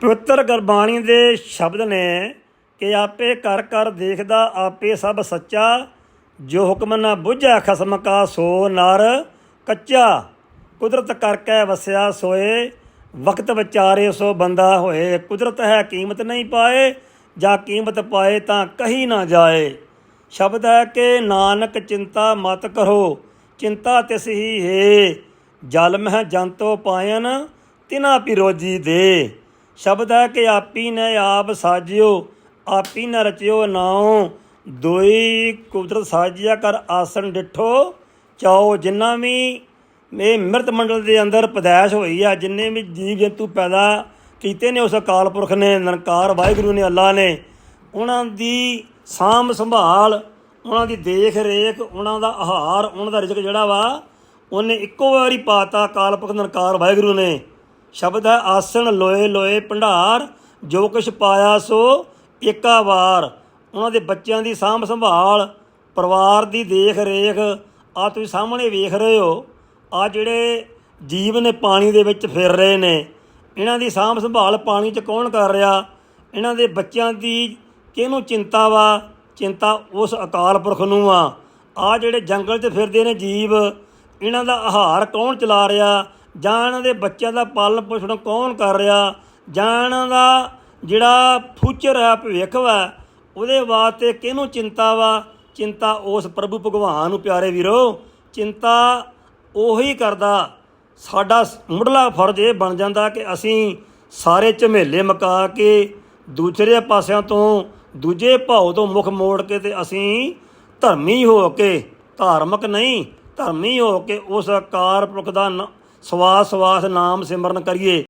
ਪਵਿੱਤਰ ਗੁਰਬਾਣੀ ਦੇ ਸ਼ਬਦ ਨੇ ਕਿ ਆਪੇ ਕਰ ਕਰ ਦੇਖਦਾ, ਆਪੇ ਸਭ ਸੱਚਾ। ਜੋ ਹੁਕਮ ਨਾ ਬੁਝੈ ਖਸਮ ਕਾ ਸੋ ਨਰ ਕੱਚਾ। ਕੁਦਰਤ ਕਰਕੇ ਵਸਿਆ ਸੋਏ, ਵਕਤ ਵਿਚਾਰੇ ਸੋ ਬੰਦਾ ਹੋਏ। ਕੁਦਰਤ ਹੈ ਕੀਮਤ ਨਹੀਂ ਪਾਏ, ਜਾਂ ਕੀਮਤ ਪਾਏ ਤਾਂ ਕਹੀ ਨਾ ਜਾਏ। ਸ਼ਬਦ ਹੈ ਕਿ ਨਾਨਕ ਚਿੰਤਾ ਮਤ ਕਰੋ, ਚਿੰਤਾ ਤਿਸ ਹੀ ਹੈ। ਜਲ ਮਹਿ ਜੰਤੋ ਪਾਇਨ, ਤਿਨਾ ਪਿਰੋਜੀ ਦੇ। ਸ਼ਬਦ ਹੈ ਕਿ ਆਪੀ ਨੇ ਆਪ ਸਾਜਿਓ, ਆਪੀ ਨ ਰਚਿਓ ਨਾਉ। ਦੋਈ ਕੁਦਰਤ ਸਾਜਿਆ ਕਰ ਆਸਣ ਡਿਠੋ ਚਾਓ ਜਿੰਨਾ ਵੀ ਇਹ ਮਿਰਤ ਮੰਡਲ ਦੇ ਅੰਦਰ ਪਦਾਇਸ਼ ਹੋਈ ਆ, ਜਿੰਨੇ ਵੀ ਜੀਵ ਜੰਤੂ ਪੈਦਾ ਕੀਤੇ ਨੇ ਉਸ ਅਕਾਲ ਪੁਰਖ ਨੇ, ਨਨਕਾਰ ਵਾਹਿਗੁਰੂ ਨੇ, ਅੱਲਾ ਨੇ, ਉਹਨਾਂ ਦੀ ਸਾਂਭ ਸੰਭਾਲ, ਉਹਨਾਂ ਦੀ ਦੇਖ ਰੇਖ ਉਹਨਾਂ ਦਾ ਆਹਾਰ, ਉਹਨਾਂ ਦਾ ਰਿਜ਼ਕ ਜਿਹੜਾ ਵਾ, ਉਹਨੇ ਇੱਕੋ ਵਾਰੀ ਪਾਤਾ ਅਕਾਲ ਪੁਰਖ, ਨਨਕਾਰ ਵਾਹਿਗੁਰੂ ਨੇ। ਸ਼ਬਦ ਹੈ ਆਸਣ ਲੋਏ ਲੋਏ ਭੰਡਾਰ, ਜੋ ਕੁਛ ਪਾਇਆ ਸੋ ਏਕਾ ਵਾਰ। ਉਹਨਾਂ ਦੇ ਬੱਚਿਆਂ ਦੀ ਸਾਂਭ ਸੰਭਾਲ, ਪਰਿਵਾਰ ਦੀ ਦੇਖ ਰੇਖ ਆ ਤੁਸੀਂ ਸਾਹਮਣੇ ਵੇਖ ਰਹੇ ਹੋ। ਆ ਜਿਹੜੇ ਜੀਵ ਨੇ ਪਾਣੀ ਦੇ ਵਿੱਚ ਫਿਰ ਰਹੇ ਨੇ, ਇਹਨਾਂ ਦੀ ਸਾਂਭ ਸੰਭਾਲ ਪਾਣੀ 'ਚ ਕੌਣ ਕਰ ਰਿਹਾ? ਇਹਨਾਂ ਦੇ ਬੱਚਿਆਂ ਦੀ ਕਿਹਨੂੰ ਚਿੰਤਾ ਵਾ? ਚਿੰਤਾ ਉਸ ਅਕਾਲ ਪੁਰਖ ਨੂੰ ਆ। ਆ ਜਿਹੜੇ ਜੰਗਲ 'ਚ ਫਿਰਦੇ ਨੇ ਜੀਵ, ਇਹਨਾਂ ਦਾ ਆਹਾਰ ਕੌਣ ਚਲਾ ਰਿਹਾ? ਜਾਂ ਇਹਨਾਂ ਦੇ ਬੱਚਿਆਂ ਦਾ ਪਾਲਣ ਪੋਸ਼ਣ ਕੌਣ ਕਰ ਰਿਹਾ? ਜਾਂ ਇਹਨਾਂ ਦਾ ਜਿਹੜਾ ਫਿਊਚਰ ਹੈ, ਭਵਿੱਖ ਵਾ, ਉਹਦੇ ਵਾਸਤੇ ਕਿਹਨੂੰ ਚਿੰਤਾ ਵਾ? ਚਿੰਤਾ ਉਸ ਪ੍ਰਭੂ ਭਗਵਾਨ ਨੂੰ, ਪਿਆਰੇ ਵੀਰੋ। ਚਿੰਤਾ ਉਹੀ ਕਰਦਾ, ਸਾਡਾ ਮੁੱਢਲਾ ਫਰਜ਼ ਇਹ ਬਣ ਜਾਂਦਾ ਕਿ ਅਸੀਂ ਸਾਰੇ ਝਮੇਲੇ ਮਕਾ ਕੇ ਦੂਸਰੇ ਪਾਸਿਆਂ ਤੋਂ, ਦੂਜੇ ਭਾਉ ਤੋਂ ਮੁਖ ਮੋੜ ਕੇ ਤੇ ਅਸੀਂ ਧਰਮੀ ਹੋ ਕੇ, ਧਾਰਮਿਕ ਨਹੀਂ, ਧਰਮੀ ਹੋ ਕੇ ਉਸ ਅਕਾਰ ਪੁਰਖ ਦਾ ਨ- ਸਵਾਸ ਸਵਾਸ ਨਾਮ ਸਿਮਰਨ ਕਰੀਏ।